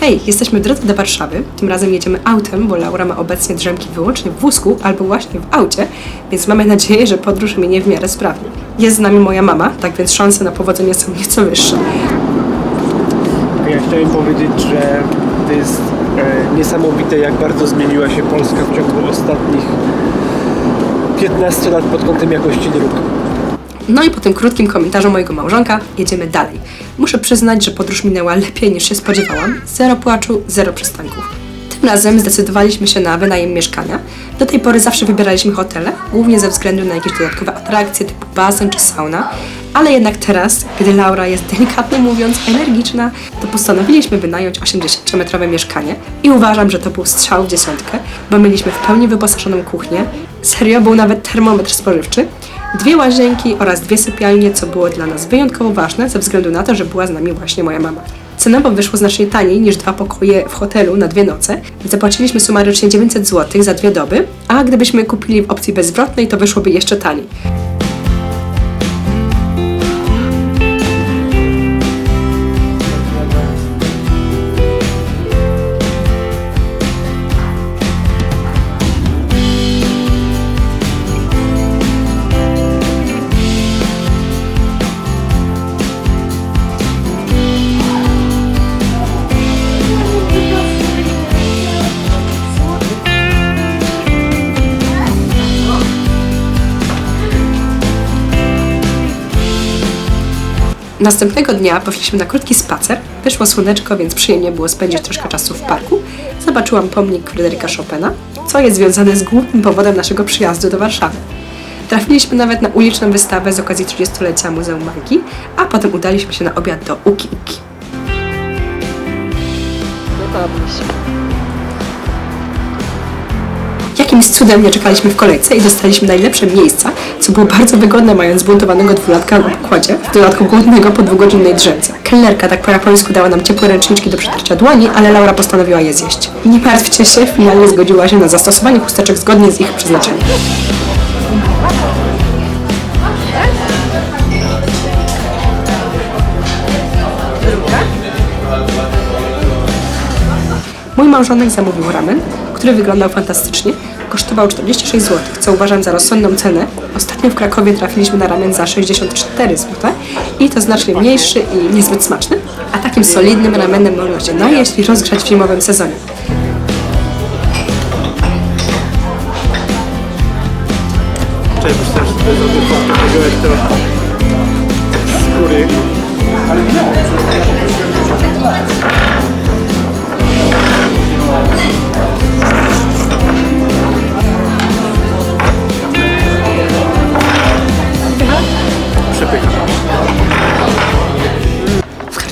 Hej, jesteśmy w drodze do Warszawy. Tym razem jedziemy autem, bo Laura ma obecnie drzemki wyłącznie w wózku albo właśnie w aucie, więc mamy nadzieję, że podróż minie w miarę sprawnie. Jest z nami moja mama, tak więc szanse na powodzenie są nieco wyższe. Ja chciałem powiedzieć, że to jest e, niesamowite, jak bardzo zmieniła się Polska w ciągu ostatnich 15 lat pod kątem jakości dróg. No i po tym krótkim komentarzu mojego małżonka jedziemy dalej. Muszę przyznać, że podróż minęła lepiej niż się spodziewałam. Zero płaczu, zero przystanków. Tym razem zdecydowaliśmy się na wynajem mieszkania. Do tej pory zawsze wybieraliśmy hotele, głównie ze względu na jakieś dodatkowe atrakcje typu basen czy sauna, ale jednak teraz, gdy Laura jest delikatnie mówiąc energiczna, to postanowiliśmy wynająć 80-metrowe mieszkanie i uważam, że to był strzał w dziesiątkę, bo mieliśmy w pełni wyposażoną kuchnię, serio był nawet termometr spożywczy, dwie łazienki oraz dwie sypialnie, co było dla nas wyjątkowo ważne ze względu na to, że była z nami właśnie moja mama. Cenowo wyszło znacznie taniej niż dwa pokoje w hotelu na dwie noce. Zapłaciliśmy sumarycznie 900 zł za dwie doby, a gdybyśmy kupili w opcji bezzwrotnej, to wyszłoby jeszcze taniej. Następnego dnia poszliśmy na krótki spacer. Wyszło słoneczko, więc przyjemnie było spędzić troszkę czasu w parku. Zobaczyłam pomnik Fryderyka Chopina, co jest związane z głównym powodem naszego przyjazdu do Warszawy. Trafiliśmy nawet na uliczną wystawę z okazji 30-lecia Muzeum Magii, a potem udaliśmy się na obiad do Uki Uki. Jakimś cudem nie czekaliśmy w kolejce i dostaliśmy najlepsze miejsca, co było bardzo wygodne, mając zbuntowanego dwulatka na pokładzie, w dodatku głodnego po dwugodzinnej drzemce. Kelnerka tak po japońsku dała nam ciepłe ręczniczki do przetarcia dłoni, ale Laura postanowiła je zjeść. Nie martwcie się, finalnie zgodziła się na zastosowanie chusteczek zgodnie z ich przeznaczeniem. Mój małżonek zamówił ramen, który wyglądał fantastycznie. Kosztował 46 zł, co uważam za rozsądną cenę. Ostatnio w Krakowie trafiliśmy na ramen za 64 zł i to znacznie mniejszy i niezbyt smaczny. A takim solidnym ramenem można się najeść i rozgrzać w zimowym sezonie. Cześć, myślałem, że to jest takiego elektro... skóry.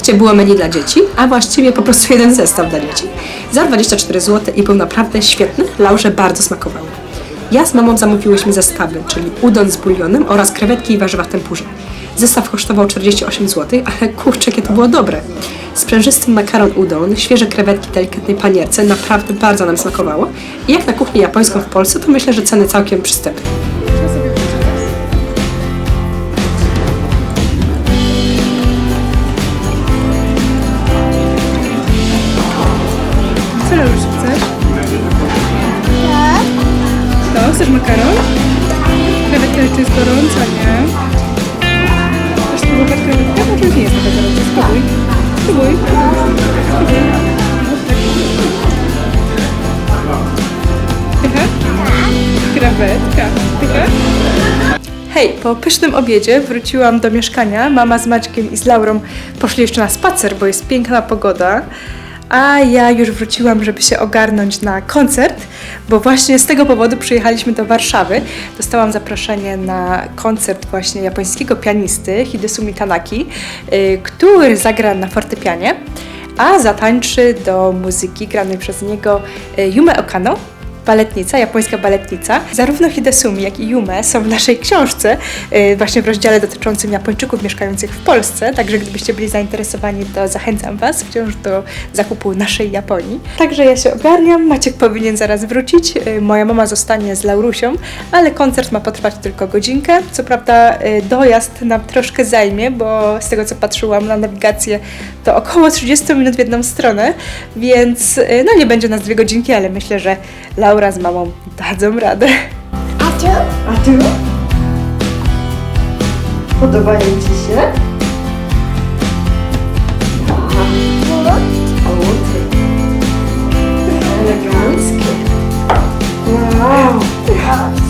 Karcie było menu dla dzieci, a właściwie po prostu jeden zestaw dla dzieci. Za 24 zł i był naprawdę świetny, Laurze bardzo smakował. Ja z mamą zamówiłyśmy zestawy, czyli udon z bulionem oraz krewetki i warzywa w tempurze. Zestaw kosztował 48 zł, ale kurczę, jakie to było dobre. Sprężysty makaron udon, świeże krewetki delikatnej panierce, naprawdę bardzo nam smakowało. I jak na kuchnię japońską w Polsce, to myślę, że ceny całkiem przystępne. Chcesz makaron? Krewetka jeszcze jest gorąca, nie? Chcesz spróbować krewetkę? Może nie jest taka gorąca. Spróbuj. Spróbuj. Krewetka. Hej, po pysznym obiedzie wróciłam do mieszkania. Mama z Maćkiem i z Laurą poszli jeszcze na spacer, bo jest piękna pogoda. A ja już wróciłam, żeby się ogarnąć na koncert, bo właśnie z tego powodu przyjechaliśmy do Warszawy. Dostałam zaproszenie na koncert właśnie japońskiego pianisty Hidesumi Tanaki, y, który zagra na fortepianie, a zatańczy do muzyki granej przez niego y, Yume Okano. Baletnica, japońska baletnica. Zarówno Hidesumi, jak i Yume są w naszej książce, yy, właśnie w rozdziale dotyczącym Japończyków mieszkających w Polsce, także gdybyście byli zainteresowani, to zachęcam Was wciąż do zakupu naszej Japonii. Także ja się ogarniam, Maciek powinien zaraz wrócić, yy, moja mama zostanie z Laurusią, ale koncert ma potrwać tylko godzinkę. Co prawda yy, dojazd nam troszkę zajmie, bo z tego co patrzyłam na nawigację, to około 30 minut w jedną stronę, więc no nie będzie nas dwie godzinki, ale myślę, że Laura z mamą dadzą radę. A tu? A ty? Podobają Ci się? Eleganckie. Wow.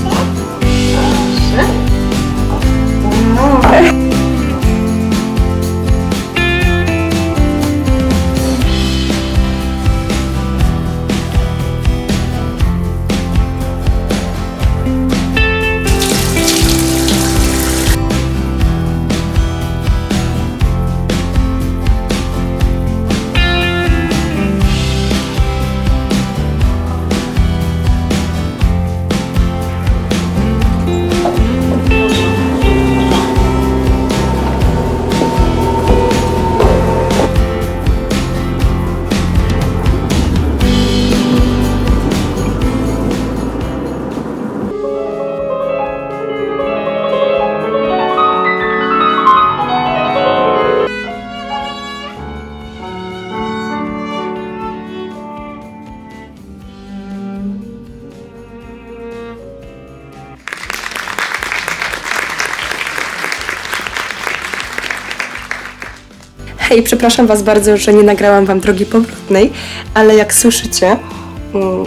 Hej, przepraszam Was bardzo, że nie nagrałam Wam drogi powrotnej, ale jak słyszycie, mm,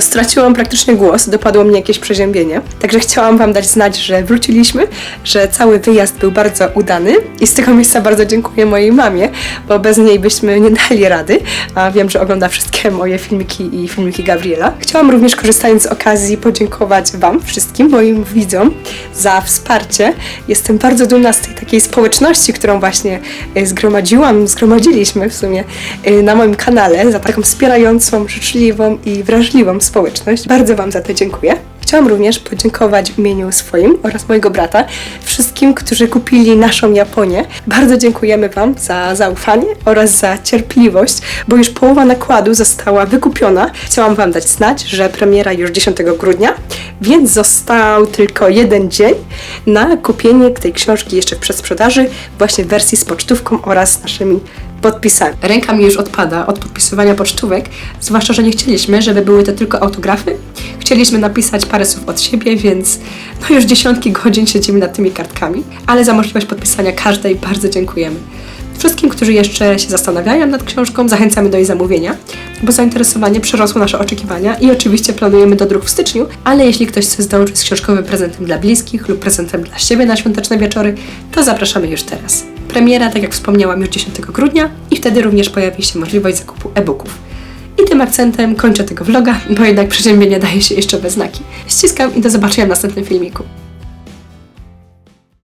straciłam praktycznie głos, dopadło mnie jakieś przeziębienie. Także chciałam Wam dać znać, że wróciliśmy, że cały wyjazd był bardzo udany i z tego miejsca bardzo dziękuję mojej mamie, bo bez niej byśmy nie dali rady, a wiem, że ogląda wszystkie moje filmiki i filmiki Gabriela. Chciałam również korzystając z okazji podziękować Wam wszystkim, moim widzom za wsparcie. Jestem bardzo dumna z tej takiej społeczności, którą właśnie e, zgromadziłam, zgromadziliśmy w sumie e, na moim kanale, za taką wspierającą, życzliwą i wrażliwą społeczność. Bardzo Wam za to dziękuję. Chciałam również podziękować w imieniu swoim oraz mojego brata wszystkim, którzy kupili naszą Japonię. Bardzo dziękujemy Wam za zaufanie oraz za cierpliwość, bo już połowa nakładu została wykupiona. Chciałam Wam dać znać, że premiera już 10 grudnia, więc został tylko jeden dzień na kupienie tej książki jeszcze w przedsprzedaży, właśnie w wersji z pocztówką oraz naszymi podpisami. Ręka mi już odpada od podpisywania pocztówek, zwłaszcza, że nie chcieliśmy, żeby były to tylko autografy. Chcieliśmy napisać parę słów od siebie, więc no już dziesiątki godzin siedzimy nad tymi kartkami, ale za możliwość podpisania każdej bardzo dziękujemy. Wszystkim, którzy jeszcze się zastanawiają nad książką, zachęcamy do jej zamówienia, bo zainteresowanie przerosło nasze oczekiwania i oczywiście planujemy do dróg w styczniu, ale jeśli ktoś chce zdążyć z książkowym prezentem dla bliskich lub prezentem dla siebie na świąteczne wieczory, to zapraszamy już teraz. Premiera, tak jak wspomniałam, już 10 grudnia i wtedy również pojawi się możliwość zakupu e-booków. I tym akcentem kończę tego vloga, bo jednak przeziębienie daje się jeszcze we znaki. Ściskam i do zobaczenia w następnym filmiku.